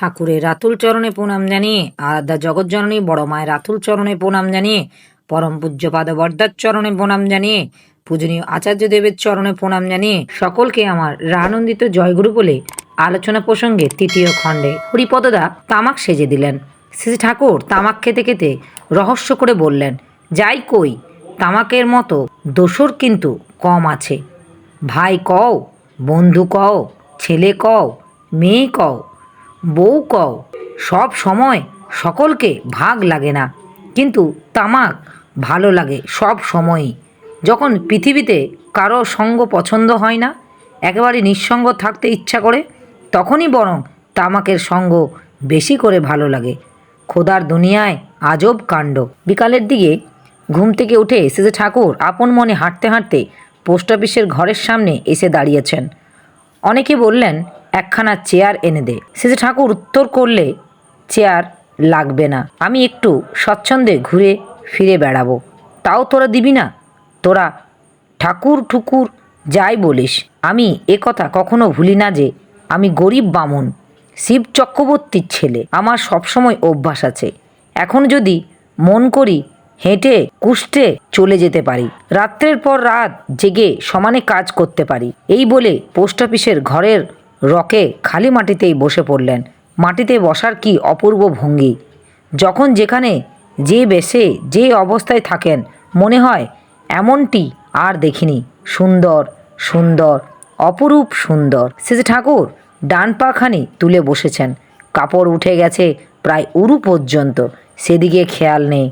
ঠাকুরের রাতুল চরণে প্রণাম জানিয়ে, আরাধ্যা জগৎজননী বড় মায়ের রাতুল চরণে প্রণাম জানিয়ে, পরম পূজ্যপাদ বর্দার চরণে প্রণাম জানিয়ে, পূজনীয় আচার্য দেবের চরণে প্রণাম জানিয়ে, সকলকে আমার রানন্দিত জয়গুরু বলে আলোচনা প্রসঙ্গে তৃতীয় খণ্ডে হরিপদদা তামাক সেজে দিলেন। শ্রী ঠাকুর তামাক খেতে খেতে রহস্য করে বললেন, যাই কই, তামাকের মতো দোসর কিন্তু কম আছে। ভাই কও, বন্ধু কও, ছেলে কও, মেয়ে কও বউ কও, সব সময় সকলকে ভাগ লাগে না, কিন্তু তামাক ভালো লাগে সব সময়ই। যখন পৃথিবীতে কারও সঙ্গ পছন্দ হয় না, একেবারে নিঃসঙ্গ থাকতে ইচ্ছা করে, তখনই বরং তামাকের সঙ্গ বেশি করে ভালো লাগে। খোদার দুনিয়ায় আজব কাণ্ড। বিকালের দিকে ঘুম থেকে উঠে এসেছে ঠাকুর আপন মনে হাঁটতে হাঁটতে পোস্ট অফিসের ঘরের সামনে এসে দাঁড়িয়েছেন। অনেকে বললেন একখানা চেয়ার এনে দে। শেষে ঠাকুর উত্তর করলে, চেয়ার লাগবে না। আমি একটু স্বচ্ছন্দে ঘুরে ফিরে বেড়াবো। তাও তোরা দিবি না? তোরা ঠাকুর ঠুকুর যাই বলিস। আমি এ কথা কখনো ভুলি না যে, আমি গরিব বামুন, শিব চক্রবর্তীর ছেলে। আমার সবসময় অভ্যাস আছে। এখন যদি মন করি হেঁটে, কুষ্টে চলে যেতে পারি। রাত্রের পর রাত জেগে সমানে কাজ করতে পারি। এই বলে পোস্ট অফিসের ঘরের রকে খালি মাটিতেই বসে পড়লেন। মাটিতে বসার কি অপূর্ব ভঙ্গি। যখন যেখানে যে বেশে যে অবস্থায় থাকেন, মনে হয় এমনটি আর দেখিনি। সুন্দর সুন্দর, অপরূপ সুন্দর। শেষে ঠাকুর, ডান পাখানি তুলে বসেছেন। কাপড় উঠে গেছে প্রায় উরু পর্যন্ত। সেদিকে খেয়াল নেই।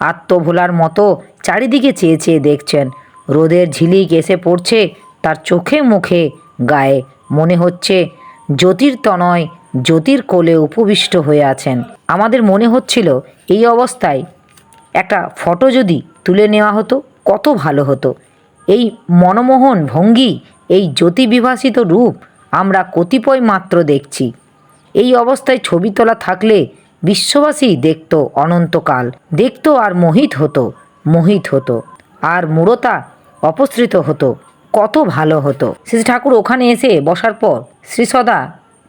আত্মভোলার মতো চারিদিকে চেয়ে চেয়ে দেখছেন। রোদের ঝিলিক এসে পড়ছে তার চোখে মুখে, গায়ে মনে হচ্ছে জ্যোতির তনয় জ্যোতির কোলে উপবিষ্ট হয়ে আছেন। আমাদের মনে হচ্ছিল এই অবস্থায় একটা ফটো যদি তুলে নেওয়া হতো, কত ভালো হতো। এই মনমোহন ভঙ্গি, এই জ্যোতিবিভাসিত রূপ আমরা কতিপয় মাত্র দেখছি। এই অবস্থায় ছবি তোলা থাকলে বিশ্ববাসী দেখত অনন্তকাল। দেখত আর মোহিত হতো মোহিত হতো। আর মূঢ়তা অপসৃত হতো। কত ভালো হতো। শ্রী ঠাকুর ওখানে এসে বসার পর শ্রীসদা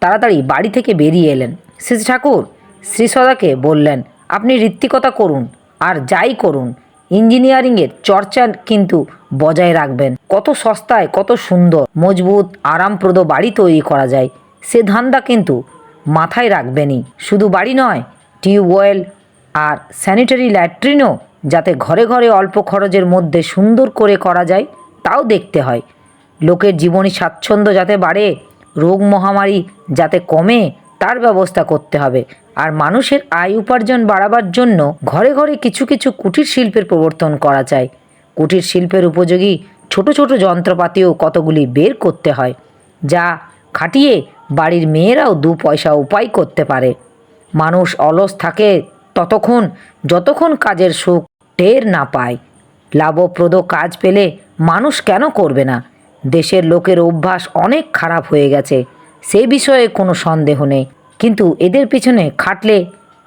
তাড়াতাড়ি বাড়ি থেকে বেরিয়ে এলেন। শ্রী ঠাকুর শ্রীসদাকে বললেন, আপনি ঋত্বিকতা করুন আর যাই করুন। ইঞ্জিনিয়ারিংয়ের চর্চা কিন্তু বজায় রাখবেন। কত সস্তায়, কত সুন্দর, মজবুত, আরামপ্রদ বাড়ি তৈরি করা যায়। সে ধান্দা কিন্তু মাথায় রাখবেনই। শুধু বাড়ি নয় টিউবওয়েল আর স্যানিটারি ল্যাট্রিনও যাতে ঘরে ঘরে অল্প খরচের মধ্যে সুন্দর করে করা যায় তাও দেখতে হয়। লোকের জীবনী স্বাচ্ছন্দ্য যাতে বাড়ে, রোগ মহামারী যাতে কমে, তার ব্যবস্থা করতে হবে। আর মানুষের আয় উপার্জন বাড়াবার জন্য ঘরে ঘরে কিছু কিছু কুটির শিল্পের প্রবর্তন করা চাই কুটির শিল্পের উপযোগী ছোট ছোট যন্ত্রপাতিও কতগুলি বের করতে হয়, যা খাটিয়ে বাড়ির মেয়েরাও দু পয়সা উপায় করতে পারে। মানুষ অলস থাকে ততক্ষণ, যতক্ষণ কাজের সুখ টের না পায়। লাভপ্রদ কাজ পেলে মানুষ কেন করবে না? দেশের লোকের অভ্যাস অনেক খারাপ হয়ে গেছে, সে বিষয়ে কোনো সন্দেহ নেই। কিন্তু এদের পিছনে খাটলে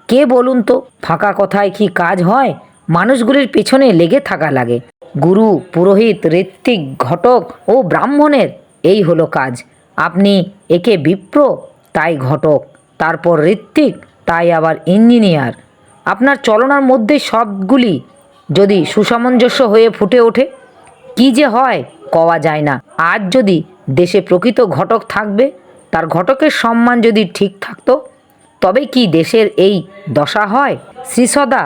কে বলুন তো, ফাঁকা কথায় কি কাজ হয়? মানুষগুলির পেছনে লেগে থাকা লাগে। গুরু, পুরোহিত, ঋত্বিক, ঘটক ও ব্রাহ্মণের এই হলো কাজ। আপনি একে বিপ্র, তাই ঘটক, তারপর ঋত্বিক, তাই আবার ইঞ্জিনিয়ার। আপনার চলনার মধ্যে সবগুলি যদি সুসামঞ্জস্য হয়ে ফুটে ওঠে কি যে হয় কওয়া যায় না। আজ যদি দেশে প্রকৃত ঘটক থাকবে, তার ঘটকের সম্মান যদি ঠিক থাকতো, তবে কি দেশের এই দশা হয়? শ্রীসদা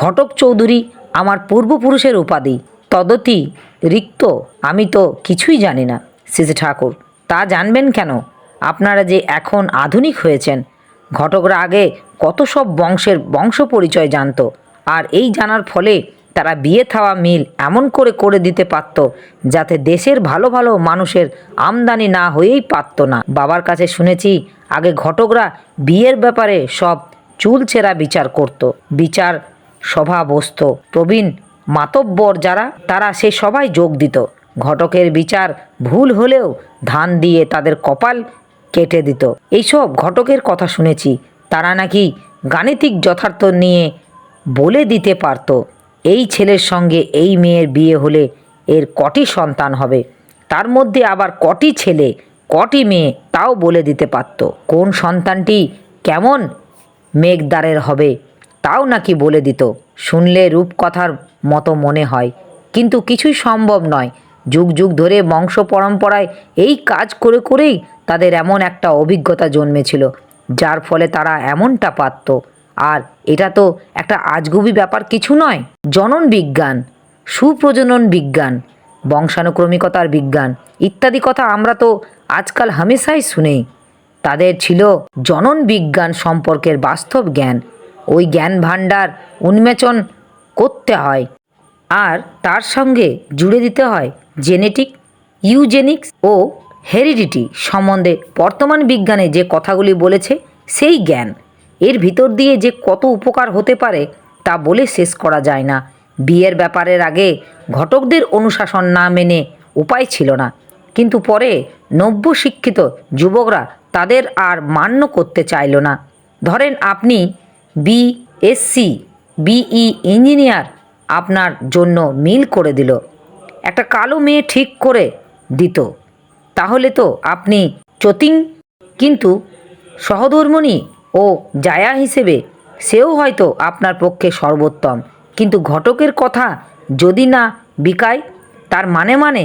ঘটক চৌধুরী আমার পূর্বপুরুষের উপাধি। তদতি রিক্ত, আমি তো কিছুই জানি না শ্রী ঠাকুর। তা জানবেন কেন? আপনারা যে এখন আধুনিক হয়েছেন, ঘটকরা আগে কত সব বংশের বংশ পরিচয় জানতো, আর এই জানার ফলে তারা বিয়ে থাওয়া মিল এমন করে করে দিতে পারত, যাতে দেশের ভালো ভালো মানুষের আমদানি না হয়েই পারত না। বাবার কাছে শুনেছি, আগে ঘটকরা বিয়ের ব্যাপারে সব চুল ছেঁড়া বিচার করত। বিচার সভা বসত প্রবীণ মাতব্বর যারা, তারা সে সবাই যোগ দিত। ঘটকের বিচার ভুল হলেও ধান দিয়ে তাদের কপাল কেটে দিত। এইসব ঘটকের কথা শুনেছি, তারা নাকি গাণিতিক যথার্থ নিয়ে বলে দিতে পারতো। এই ছেলের সঙ্গে এই মেয়ের বিয়ে হলে এর কটি সন্তান হবে? তার মধ্যে আবার কটি ছেলে, কটি মেয়ে তাও বলে দিতে পারত। কোন সন্তানটি কেমন মেঘদারের হবে তাও নাকি বলে দিত। শুনলে রূপকথার মতো মনে হয়। কিন্তু কিছুই সম্ভব নয়। যুগ যুগ ধরে বংশ পরম্পরায় এই কাজ করে করেই তাদের এমন একটা অভিজ্ঞতা জন্মেছিল, যার ফলে তারা এমনটা পারত। আর এটা তো একটা আজগুবি ব্যাপার, কিছু নয়। জনন বিজ্ঞান, সুপ্রজনন বিজ্ঞান, বংশানুক্রমিকতার বিজ্ঞান, ইত্যাদি কথা আমরা তো আজকাল হামেশাই শুনি। তাদের ছিল জনন বিজ্ঞান সম্পর্কের বাস্তব জ্ঞান। ওই জ্ঞান ভাণ্ডার উন্মেচন করতে হয়। আর তার সঙ্গে জুড়ে দিতে হয় জেনেটিক, ইউজেনিক্স ও হেরিডিটি সম্বন্ধে বর্তমান বিজ্ঞানে যে কথাগুলি বলেছে, সেই জ্ঞান। এর ভিতর দিয়ে যে কত উপকার হতে পারে তা বলে শেষ করা যায় না। বিয়ের ব্যাপারের আগে ঘটকদের অনুশাসন না মেনে উপায় ছিল না। কিন্তু পরে নব্য শিক্ষিত যুবকরা তাদের আর মান্য করতে চাইল না। ধরেন আপনি বিএসসি বিই ইঞ্জিনিয়ার আপনার জন্য মিল করে দিল। একটা কালো মেয়ে ঠিক করে দিত। তাহলে তো আপনি চতিং, কিন্তু সহধর্মণী ও জায়া হিসেবে, সেও হয়তো আপনার পক্ষে সর্বোত্তম। কিন্তু ঘটকের কথা যদি না বিকায়, তার মানে মানে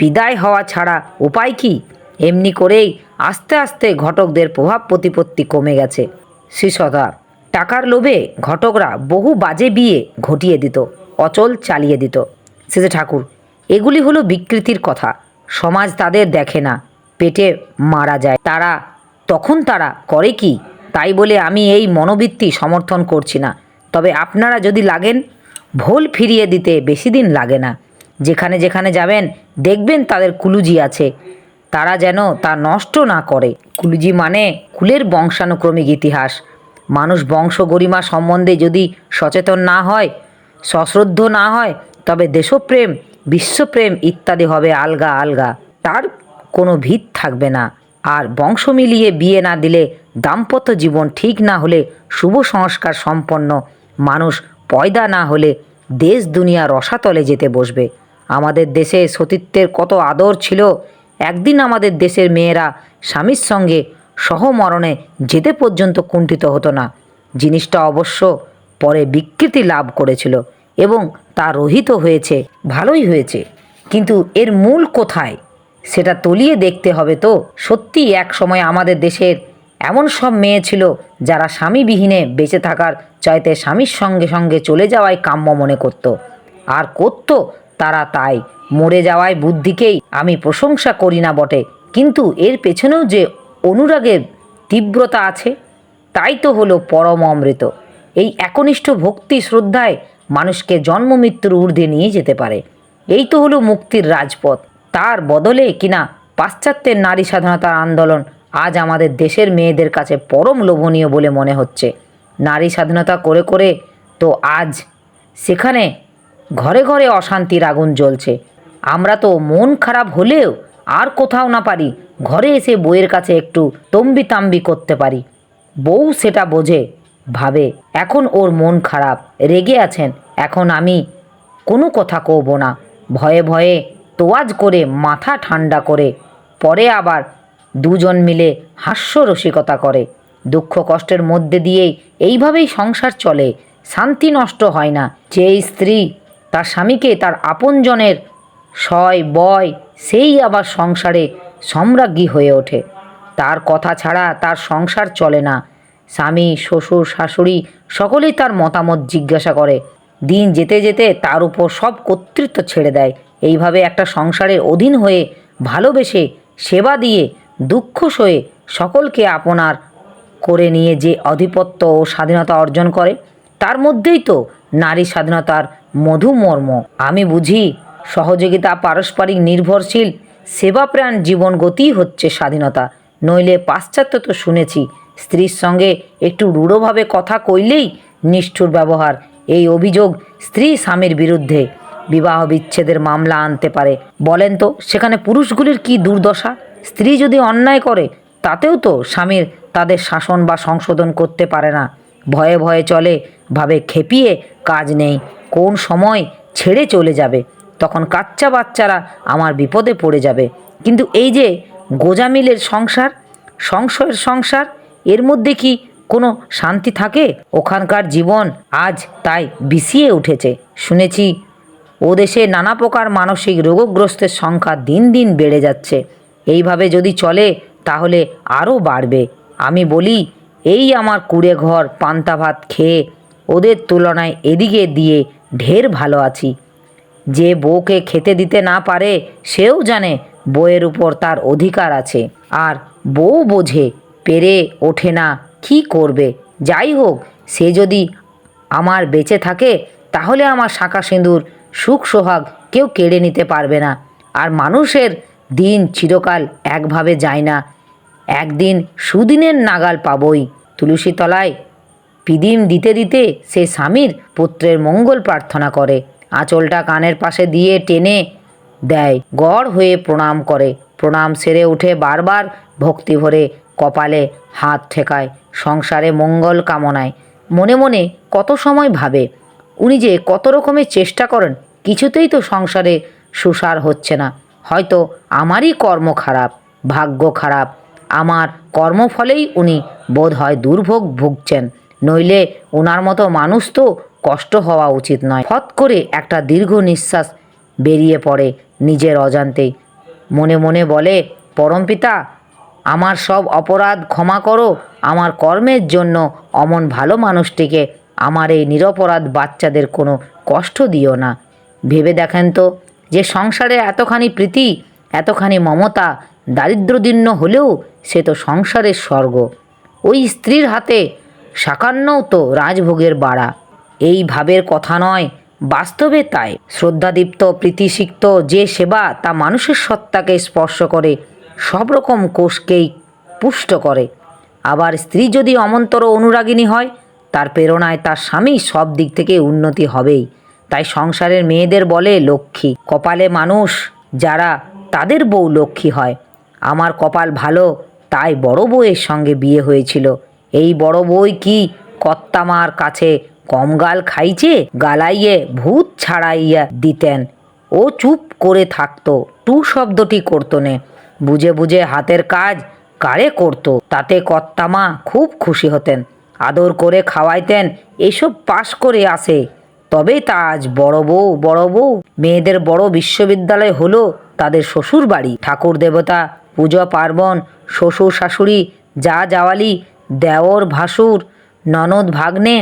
বিদায় হওয়া ছাড়া উপায় কি? এমনি করেই আস্তে আস্তে ঘটকদের প্রভাব প্রতিপত্তি কমে গেছে। শিশতা টাকার লোভে ঘটকরা বহু বাজে বিয়ে ঘটিয়ে দিত, অচল চালিয়ে দিত। শেষে ঠাকুর, এগুলি হলো বিকৃতির কথা। সমাজ তাদের দেখে না, পেটে মারা যায়। তারা, তখন তারা করে কি? তাই বলে আমি এই মনোবৃত্তি সমর্থন করছি না। তবে আপনারা যদি লাগেন, ভোল ফিরিয়ে দিতে বেশি দিন লাগে না। যেখানে যেখানে যাবেন, দেখবেন তাদের কুলুজি আছে। তারা যেন তা নষ্ট না করে। কুলুজি মানে কুলের বংশানুক্রমিক ইতিহাস। মানুষ বংশ গরিমা সম্বন্ধে যদি সচেতন না হয়, সশ্রদ্ধ না হয়, তবে দেশপ্রেম, বিশ্বপ্রেম ইত্যাদি হবে আলগা আলগা। তার কোনো ভিত থাকবে না। আর বংশ মিলিয়ে বিয়ে না দিলে দাম্পত্য জীবন ঠিক না হলে শুভ সংস্কার সম্পন্ন মানুষ পয়দা না হলে দেশ দুনিয়া রসাতলে যেতে বসবে। আমাদের দেশে সতীত্বের কত আদর ছিল, একদিন আমাদের দেশের মেয়েরা স্বামীর সঙ্গে সহমরণে যেতে পর্যন্ত কুণ্ঠিত হতো না। জিনিসটা অবশ্য পরে বিকৃতি লাভ করেছিল এবং তা রহিত হয়েছে, ভালোই হয়েছে। কিন্তু এর মূল কোথায়? সেটা তলিয়ে দেখতে হবে তো। সত্যি এক সময় আমাদের দেশের এমন সব মেয়ে ছিল যারা স্বামীবিহীনে বেঁচে থাকার চাইতে স্বামীর সঙ্গে সঙ্গে চলে যাওয়াই কাম্য মনে করত। আর করত তারা তাই। মরে যাওয়ায় বুদ্ধিকেই আমি প্রশংসা করি না বটে। কিন্তু এর পেছনেও যে অনুরাগের তীব্রতা আছে, তাই তো হলো পরম অমৃত। এই একনিষ্ঠ ভক্তি শ্রদ্ধায় মানুষকে জন্ম মৃত্যুর ঊর্ধ্বে নিয়ে যেতে পারে। এই তো হলো মুক্তির রাজপথ। তার বদলে কিনা পাশ্চাত্যের নারী স্বাধীনতার আন্দোলন আজ আমাদের দেশের মেয়েদের কাছে পরম লোভনীয় বলে মনে হচ্ছে। নারী স্বাধীনতা করে করে তো আজ সেখানে ঘরে ঘরে অশান্তির আগুন জ্বলছে। আমরা তো মন খারাপ হলেও আর কোথাও না পারি, ঘরে এসে বইয়ের কাছে একটু তম্বি তাম্বি করতে পারি। বউ সেটা বোঝে, ভাবে, এখন ওর মন খারাপ, রেগে আছেন, এখন আমি কোনো কথা কব না। ভয়ে ভয়ে তোয়াজ করে মাথা ঠান্ডা করে, পরে আবার দুজন মিলে হাস্য রসিকতা করে। দুঃখ কষ্টের মধ্যে দিয়েই এইভাবেই সংসার চলে, শান্তি নষ্ট হয় না। যে স্ত্রী তার স্বামীকে তার আপনজনের সয়, বয়, সেই আবার সংসারে সম্রাজ্ঞী হয়ে ওঠে। তার কথা ছাড়া তার সংসার চলে না। স্বামী, শ্বশুর, শাশুড়ি সকলেই তার মতামত জিজ্ঞাসা করে। দিন যেতে যেতে তার উপর সব কর্তৃত্ব ছেড়ে দেয়। এইভাবে একটা সংসারের অধীন হয়ে ভালোবেসে সেবা দিয়ে দুঃখ সয়ে সকলকে আপনার করে নিয়ে যে আধিপত্য ও স্বাধীনতা অর্জন করে, তার মধ্যেই তো নারী স্বাধীনতার মধুমর্ম। আমি বুঝি সহযোগিতা পারস্পরিক নির্ভরশীল, সেবাপ্রাণ জীবন গতিই হচ্ছে স্বাধীনতা। নইলে পাশ্চাত্য তো শুনেছি, স্ত্রীর সঙ্গে একটু রূঢ়ভাবে কথা কইলেই নিষ্ঠুর ব্যবহার। এই অভিযোগ স্ত্রী স্বামীর বিরুদ্ধে বিবাহ বিচ্ছেদের মামলা আনতে পারে। বলেন তো, সেখানে পুরুষগুলির কি দুর্দশা? স্ত্রী যদি অন্যায় করে, তাতেও তো স্বামীর তাদের শাসন বা সংশোধন করতে পারে না। ভয়ে ভয়ে চলে, ভাবে খেপিয়ে কাজ নেই। কোন সময় ছেড়ে চলে যাবে? তখন কাচ্চা বাচ্চারা আমার বিপদে পড়ে যাবে। কিন্তু এই যে গোজামিলের সংসার, সংশয়ের সংসার, এর মধ্যে কি কোনো শান্তি থাকে? ওখানকার জীবন আজ তাই বিষিয়ে উঠেছে। শুনেছি ও দেশে নানা প্রকার মানসিক রোগগ্রস্তের সংখ্যা দিন দিন বেড়ে যাচ্ছে। এইভাবে যদি চলে, তাহলে আরও বাড়বে। আমি বলি, এই আমার কুড়ে ঘর, পান্তা ভাত খেয়ে ওদের তুলনায় এদিকে দিয়ে ঢের ভালো আছি। যে বউকে খেতে দিতে না পারে, সেও জানে বউয়ের উপর তার অধিকার আছে। আর বউ বোঝে, পেরে ওঠে না, কি করবে? যাই হোক, সে যদি আমার বেঁচে থাকে, তাহলে আমার শাঁখা সিঁদুর সুখ সোহাগ কেউ কেড়ে নিতে পারবে না। আর মানুষের দিন চিরকাল একভাবে যায় না। একদিন সুদিনের নাগাল পাবই। তুলসী তলায় পিদিম দিতে দিতে সে স্বামীর পুত্রের মঙ্গল প্রার্থনা করে। আঁচলটা কানের পাশে দিয়ে টেনে দেয়, গড় হয়ে প্রণাম করে। প্রণাম সেরে উঠে বারবার ভক্তি ভরে কপালে হাত ঠেকায়, সংসারে মঙ্গল কামনায়। মনে মনে কত সময় ভাবে, উনি যে কত রকমের চেষ্টা করেন কিছুতেই তো সংসারে সুসার হচ্ছে না। হয়তো আমারই কর্ম খারাপ, ভাগ্য খারাপ, আমার কর্মফলেই উনি বোধ হয় দুর্ভোগ ভুগছেন, নইলে ওনার মতো মানুষ তো কষ্ট হওয়া উচিত নয়। ফট করে একটা দীর্ঘ নিঃশ্বাস বেরিয়ে পড়ে নিজের অজান্তেই। মনে মনে বলে পরমপিতা আমার সব অপরাধ ক্ষমা করো। আমার কর্মের জন্য অমন ভালো মানুষটিকে আমার এই নিরপরাধ বাচ্চাদের কোনো কষ্ট দিও না। ভেবে দেখেন তো যে সংসারে এতখানি প্রীতি, এতখানি মমতা দারিদ্রদীর্ণ হলেও সে তো সংসারের স্বর্গ। ওই স্ত্রীর হাতে সাকান্নও তো রাজভোগের বাড়া। এই ভাবের কথা নয়, বাস্তবে তাই। শ্রদ্ধাদীপ্ত, প্রীতিসিক্ত যে সেবা তা মানুষের সত্তাকে স্পর্শ করে, সব রকম কোষকেই পুষ্ট করে। আবার স্ত্রী যদি অমন্তর অনুরাগিনী হয়, তার প্রেরণায় তার স্বামী সব দিক থেকে উন্নতি হবেই। তাই সংসারের মেয়েদের বলে লক্ষ্মী। কপালে মানুষ যারা, তাদের বউ লক্ষ্মী হয়। আমার কপাল ভালো, তাই বড় বউয়ের সঙ্গে বিয়ে হয়েছিল। এই বড় বই কি কর্তামার কাছে কম গাল খাইছে গালাইয়ে ভূত ছাড়াইয়া দিতেন? ও চুপ করে থাকতো, টু শব্দটি করতো নে। বুঝে বুঝে হাতের কাজ কারে করতো, তাতে কর্তামা খুব খুশি হতেন। আদর করে খাওয়াইতেন, এসব পাশ করে আসে। তবেই তা আজ বড় বউ বড় বউ। মেয়েদের বড় বিশ্ববিদ্যালয় হলো তাদের শ্বশুর বাড়ি ঠাকুর দেবতা, পুজো পার্বণ, শ্বশুর শাশুড়ি, যা যাওয়ালি দেওর ভাসুর, ননদ ভাগ্নে,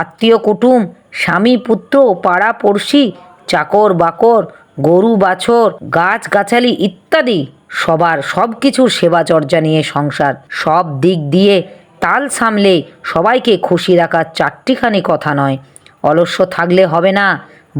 আত্মীয় কুটুম, স্বামী পুত্র, পাড়া পড়শি, চাকর বাকর, গরু বাছর, গাছ গাছালি ইত্যাদি। সবার সব কিছুর সেবা চর্চা নিয়ে সংসার। সব দিক দিয়ে তাল সামলে সবাইকে খুশি রাখার চারটিখানি কথা নয়। অলস্য থাকলে হবে না।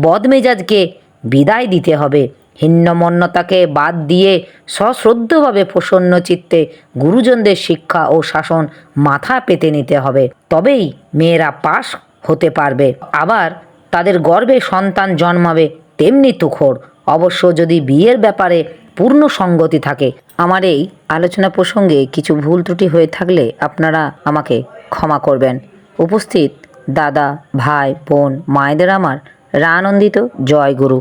বদমেজাজকে বিদায় দিতে হবে। হিন্নমন্যতাকে বাদ দিয়ে সশ্রদ্ধভাবে প্রসন্ন চিত্তে গুরুজনদের শিক্ষা ও শাসন মাথা পেতে নিতে হবে। তবেই মেয়েরা পাশ হতে পারবে। আবার তাদের গর্ভে সন্তান জন্মাবে তেমনি তুখোর অবশ্য যদি বিয়ের ব্যাপারে পূর্ণ সঙ্গতি থাকে, আমার এই আলোচনা প্রসঙ্গে কিছু ভুল ত্রুটি হয়ে থাকলে আপনারা আমাকে ক্ষমা করবেন। উপস্থিত দাদা ভাই বোন মায়েদের আমার রানন্দিত জয় গুরু